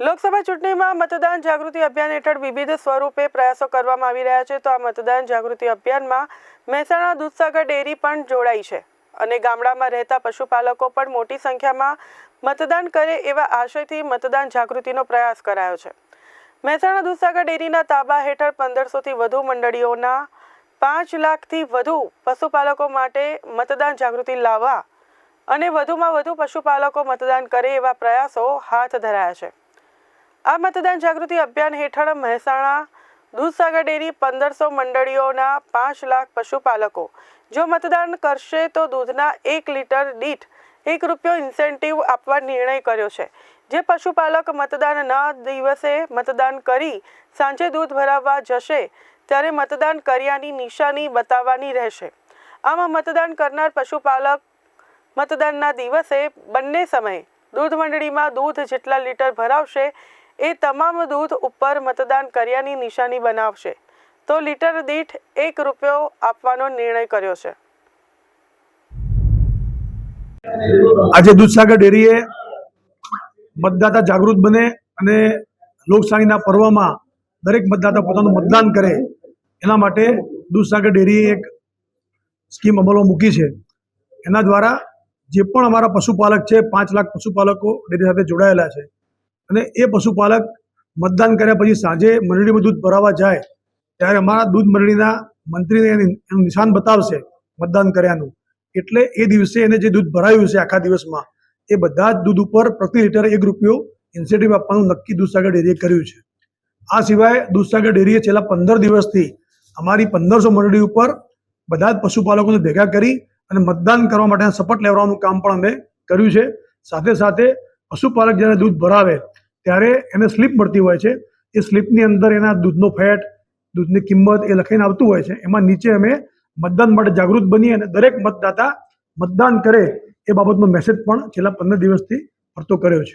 લોકસભા ચૂંટણીમાં મતદાન જાગૃતિ અભિયાન હેઠળ વિવિધ સ્વરૂપે પ્રયાસો કરવામાં આવી રહ્યા છે. તો આ મતદાન જાગૃતિ અભિયાનમાં મહેસાણા દૂધસાગર ડેરી પણ જોડાઈ છે અને ગામડામાં રહેતા પશુપાલકો પણ મોટી સંખ્યામાં મતદાન કરે એવા આશયથી મતદાન જાગૃતિનો પ્રયાસ કરાયો છે. મહેસાણા દૂધસાગર ડેરીના તાબા હેઠળ પંદરસોથી વધુ મંડળીઓના પાંચ લાખથી વધુ પશુપાલકો માટે મતદાન જાગૃતિ લાવવા અને વધુમાં વધુ પશુપાલકો મતદાન કરે એવા પ્રયાસો હાથ ધરાયા છે. આ મતદાન જાગૃતિ અભિયાન હેઠળ મહેસાણા દૂધસાગર ડેરી પંદરસો મંડળીઓના પાંચ લાખ પશુપાલકો. જો મતદાન કરશે તો દૂધના એક લીટર દીઠ એક રૂપિયો ઇન્સેન્ટિવ આપવા નિર્ણય કર્યો છે. જે પશુપાલક મતદાનના દિવસે મતદાન કરી સાંજે દૂધ ભરાવવા જશે, ત્યારે મતદાન કર્યાની નિશાની બતાવવાની રહેશે. આમાં મતદાન કરનાર પશુપાલક મતદાનના દિવસે બંને સમયે દૂધ મંડળીમાં દૂધ જેટલા લીટર ભરાવશે એ તમામ દૂધ ઉપર મતદાન કર્યાની નિશાની બનાવશે. તો લીટર દીઠ એક રૂપિયો આપવાનો નિર્ણય કર્યો છે. આજે દૂધસાગર ડેરીએ મતદાતા જાગૃત બને અને લોકશાહીના પર્વમાં દરેક મતદાતા પોતાનું મતદાન કરે, એના માટે દૂધસાગર ડેરીએ એક સ્કીમ અમલમાં મૂકી છે. એના દ્વારા જે પણ અમારા પશુપાલક છે, પાંચ લાખ પશુપાલકો ડેરી સાથે જોડાયેલા છે. અને એ પશુપાલક મતદાન કર્યા પછી સાંજે મંડળીમાં દૂધ ભરાવા જાય, ત્યારે અમારા દૂધ મંડળીના મંત્રીને એનું નિશાન બતાવશે મતદાન કર્યાનું. એટલે એ દિવસે એને જે દૂધ ભરાયું છે આખા દિવસમાં, એ બધા જ દૂધ ઉપર પ્રતિ લીટર એક રૂપિયો ઇન્સેન્ટિવ આપવાનું નક્કી દૂધસાગર ડેરીએ કર્યું છે. આ સિવાય દૂધસાગર ડેરીએ છેલ્લા પંદર દિવસથી અમારી પંદરસો મંડળી ઉપર બધા જ પશુપાલકોને ભેગા કરી અને મતદાન કરવા માટેના શપથ લેવડાવવાનું કામ પણ અમે કર્યું છે. સાથે સાથે પશુપાલક જ્યારે દૂધ ભરાવે ત્યારે એને સ્લીપ મળતી હોય છે. એ સ્લીપની અંદર એના દૂધનો ફેટ, દૂધની કિંમત એ લખીને આવતું હોય છે. એમાં નીચે અમે મતદાન માટે જાગૃત બની અને દરેક મતદાતા મતદાન કરે એ બાબતનો મેસેજ પણ છેલ્લા પંદર દિવસથી ફરતો કર્યો છે.